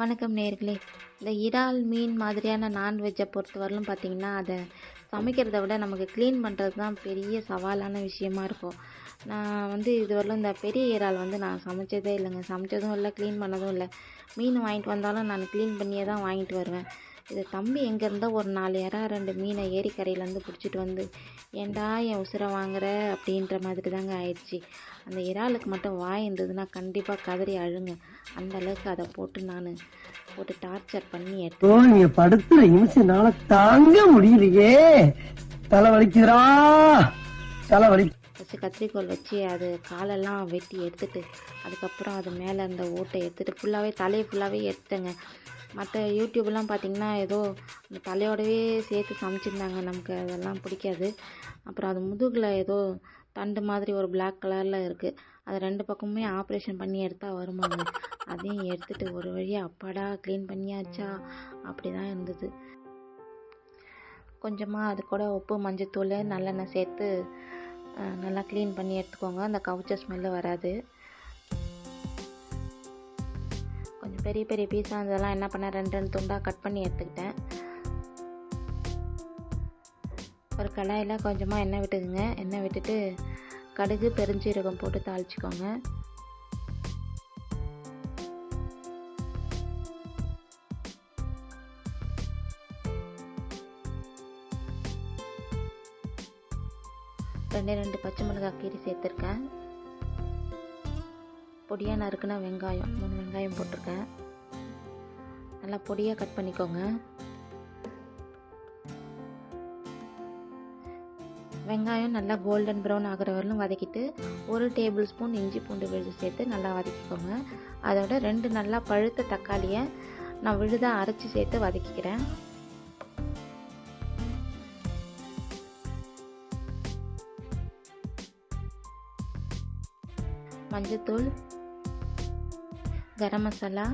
வணக்கம் நேர்களே. இந்த இறால் மீன் மாதிரியான நான்வெஜ்ஜை பொறுத்தவரையிலும் பார்த்தீங்கன்னா அதை சமைக்கிறத விட நமக்கு க்ளீன் பண்ணுறது தான் பெரிய சவாலான விஷயமா இருக்கும். நான் வந்து இதுவரையிலும் இந்த பெரிய இறால் வந்து நான் சமைச்சதே இல்லைங்க. சமைச்சதும் இல்லை க்ளீன் பண்ணதும் இல்லை. மீன் வாங்கிட்டு வந்தாலும் நான் க்ளீன் பண்ணியே தான் வாங்கிட்டு வருவேன். இது தம்பி எங்கேருந்தோ ஒரு நாலு இறா ரெண்டு மீனை ஏரிக்கரையிலேருந்து பிடிச்சிட்டு வந்து ஏன்டா என் உசுரை வாங்குற? அப்படின்ற மாதிரி தாங்க ஆயிடுச்சு. அந்த இறாலுக்கு மட்டும் வாய் இருந்ததுன்னா கண்டிப்பாக கதறி அழுங்க. அந்த அளவுக்கு அதை போட்டு நான் போட்டு டார்ச்சர் பண்ணி எடுத்து ஓ நீங்க படுத்துற நிமிஷம்னால தாங்க முடியலையே. தலை வலிக்குதுரா தலை வலி ஃபஸ்ட்டு கத்திரிக்கோல் வச்சு அது காலெல்லாம் வெட்டி எடுத்துட்டு அதுக்கப்புறம் அது மேலே இருந்த ஓட்டை எடுத்துட்டு ஃபுல்லாகவே தலையை ஃபுல்லாகவே எடுத்தேங்க மற்ற யூடியூப்லாம் பார்த்திங்கன்னா ஏதோ அந்த தலையோடவே சேர்த்து சமைச்சிருந்தாங்க. நமக்கு அதெல்லாம் பிடிக்காது. அப்புறம் அது முதுகில் ஏதோ தண்டு மாதிரி ஒரு பிளாக் கலரில் இருக்குது அது ரெண்டு பக்கமுமே ஆப்ரேஷன் பண்ணி எடுத்தால் வருமாங்க. அதையும் எடுத்துகிட்டு ஒரு வழியாக அப்பாடா க்ளீன் பண்ணியாச்சா? அப்படி தான் இருந்தது. கொஞ்சமாக அது கூட உப்பு மஞ்சத்தூள் நல்லெண்ணெய் சேர்த்து நல்லா க்ளீன் பண்ணி எடுத்துக்கோங்க. அந்த கவுச்ச ஸ்மெல்லு வராது. கொஞ்சம் பெரிய பெரிய பீஸாக இருந்ததெல்லாம் என்ன பண்ணேன்? ரெண்டு ரெண்டு துண்டாக கட் பண்ணி எடுத்துக்கிட்டேன். ஒரு கடாயில் கொஞ்சமாக எண்ணெய் விட்டுக்குங்க. எண்ணெய் விட்டுட்டு கடுகு பெருஞ்சீரகம் போட்டு தாளிச்சிக்கோங்க. ரெண்டே ரெண்டு பச்சை மிளகாய் கீரி சேர்த்துருக்கேன். பொடியாக நறுக்குனா வெங்காயம் மூணு வெங்காயம் போட்டிருக்கேன். நல்லா பொடியாக கட் பண்ணிக்கோங்க. வெங்காயம் நல்லா கோல்டன் ப்ரௌன் ஆகிற வரலும் வதக்கிட்டு ஒரு டேபிள் ஸ்பூன் இஞ்சி பூண்டு விழுது சேர்த்து நல்லா வதக்கிக்கோங்க. அதோட ரெண்டு நல்லா பழுத்த தக்காளியை நான் விழுதாக அரைச்சி சேர்த்து வதக்கிக்கிறேன். மஞ்சத்தூள் கரம் மசாலா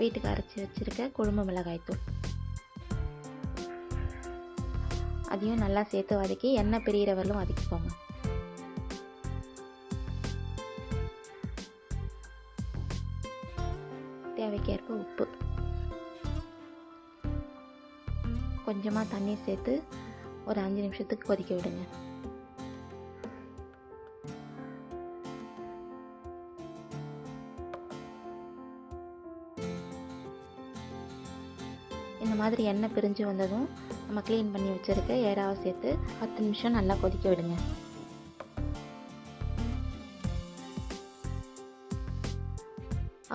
வீட்டுக்கு அரைச்சி வச்சிருக்க குழம்பு மிளகாய் தூள். அதையும் நல்லா சேர்த்து வதக்கி எண்ணெய் பிரியிற வரலும் வதக்கிக்கோங்க. தேவைக்கேற்ப உப்பு. கொஞ்சமாக தண்ணி சேர்த்து ஒரு அஞ்சு நிமிஷத்துக்கு கொதிக்க விடுங்க. இந்த மாதிரி எண்ணெய் பிரிஞ்சு வந்ததும் நம்ம க்ளீன் பண்ணி வச்சுருக்க ஏறாவை சேர்த்து பத்து நிமிஷம் நல்லா கொதிக்க விடுங்க.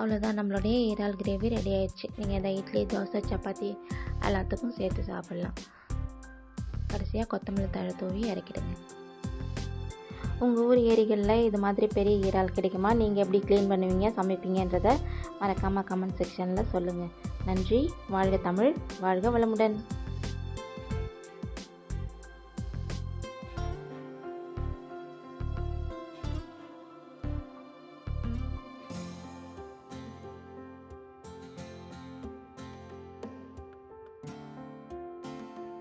அவ்வளோதான் நம்மளுடைய இறால் கிரேவி ரெடி ஆயிடுச்சு. நீங்கள் இதை இட்லி தோசை சப்பாத்தி எல்லாத்துக்கும் சேர்த்து சாப்பிட்லாம். கடைசியாக கொத்தமல்லி தழை தூவி இறக்கிடுங்க. உங்கள் ஊர் ஏரிகளில் இது மாதிரி பெரிய இறால் கிடைக்குமா? நீங்கள் எப்படி க்ளீன் பண்ணுவீங்க சமைப்பீங்கன்றதை மறக்காமல் கமெண்ட் செக்ஷனில் சொல்லுங்கள் நன்றி. வாழ்க தமிழ் வாழ்க வளமுடன்.